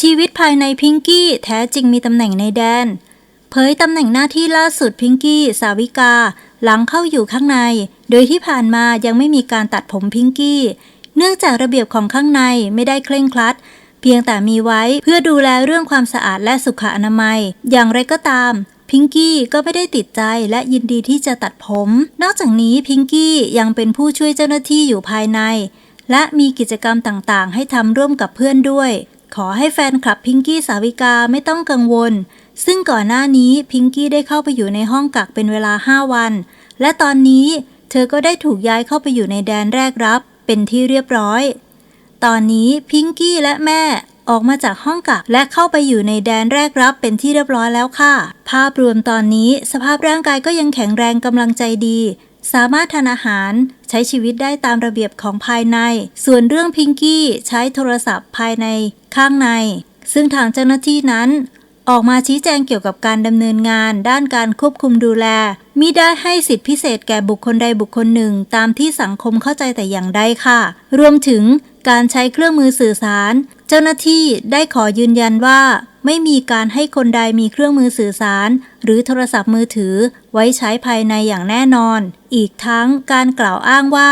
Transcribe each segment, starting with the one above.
ชีวิตภายในพิงกี้แท้จริงมีตำแหน่งในแดน เผยตำแหน่งหน้าที่ล่าสุดพิงกี้ สาวิกา หลังเข้าอยู่ข้างใน โดยที่ผ่านมายังไม่มีการตัดผมพิงกี้ เนื่องจากระเบียบของข้างในไม่ได้เคร่งครัด เพียงแต่มีไว้เพื่อดูแลเรื่องความสะอาดและสุขอนามัย อย่างไรก็ตามพิงกี้ก็ไม่ได้ติดใจและยินดีที่จะตัดผม นอกจากนี้พิงกี้ยังเป็นผู้ช่วยเจ้าหน้าที่อยู่ภายใน และมีกิจกรรมต่างๆ ให้ทำร่วมกับเพื่อนด้วย ขอให้แฟนคลับพิงกี้สาวิกาไม่ต้องกังวล ซึ่งก่อนหน้านี้พิงกี้ได้เข้าไปอยู่ในห้องกักเป็นเวลา 5 วัน และตอนนี้เธอก็ได้ถูกย้ายเข้าไปอยู่ในแดนแรกรับ เป็นที่เรียบร้อย ตอนนี้พิงกี้และแม่ออกมาจากห้องกักและเข้าไปอยู่ในแดนแรกรับเป็นที่เรียบร้อยแล้วค่ะ ภาพรวมตอนนี้สภาพร่างกายก็ยังแข็งแรงกำลังใจดี สามารถทานอาหารใช้ชีวิตได้ตามระเบียบของภายใน ส่วนเรื่องพิงกี้ใช้โทรศัพท์ภายในข้างใน ซึ่งทางเจ้าหน้าที่นั้น ออกมาชี้แจงเกี่ยวกับการดำเนินงาน ด้านการควบคุมดูแลมิได้ให้สิทธิพิเศษแก่บุคคลใดบุคคลหนึ่ง ตามที่สังคมเข้าใจแต่อย่างใดค่ะ รวมถึงการใช้เครื่องมือสื่อสาร เจ้าหน้าที่ได้ขอยืนยันว่า ไม่มีการให้คนใดมีเครื่องมือสื่อสาร หรือโทรศัพท์มือถือ ไว้ใช้ภายในอย่างแน่นอน อีกทั้งการกล่าวอ้างว่า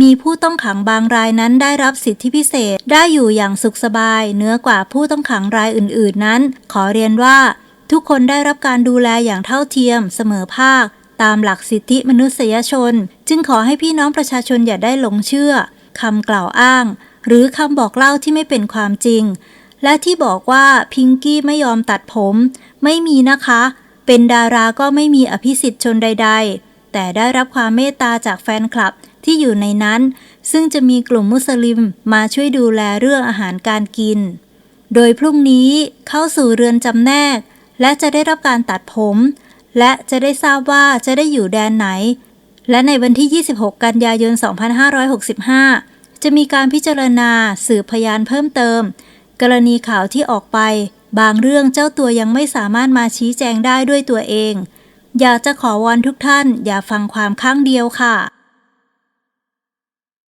มีผู้ต้องขังบางรายนั้นได้รับสิทธิพิเศษได้อยู่อย่างสุขสบายเหนือกว่าผู้ต้องขังรายอื่น ๆ นั้น ขอเรียนว่า ทุกคนได้รับการดูแลอย่างเท่าเทียม เสมอภาค ตามหลักสิทธิมนุษยชน จึงขอให้พี่น้องประชาชนอย่าได้หลงเชื่อคำกล่าวอ้าง หรือคำบอกเล่าที่ไม่เป็นความจริง และที่บอกว่าพิงกี้ไม่ยอมตัดผม ไม่มีนะคะ เป็นดาราก็ไม่มีอภิสิทธิ์ชนใด ๆ แต่ได้รับความเมตตาจากแฟนคลับที่อยู่ในนั้น ซึ่งจะมีกลุ่มมุสลิมมาช่วยดูแลเรื่องอาหารการกิน โดยพรุ่งนี้เข้าสู่เรือนจำแนก และจะได้รับการตัดผม และจะได้ทราบว่าจะได้อยู่แดนไหน และในวันที่ 26 กันยายน 2565 จะมีการพิจารณาสืบพยานเพิ่มเติม กรณีข่าวที่ออกไป บางเรื่องเจ้าตัวยังไม่สามารถมาชี้แจงได้ด้วยตัวเอง อยากจะขอวอนทุกท่าน อย่าฟังความข้างเดียวค่ะ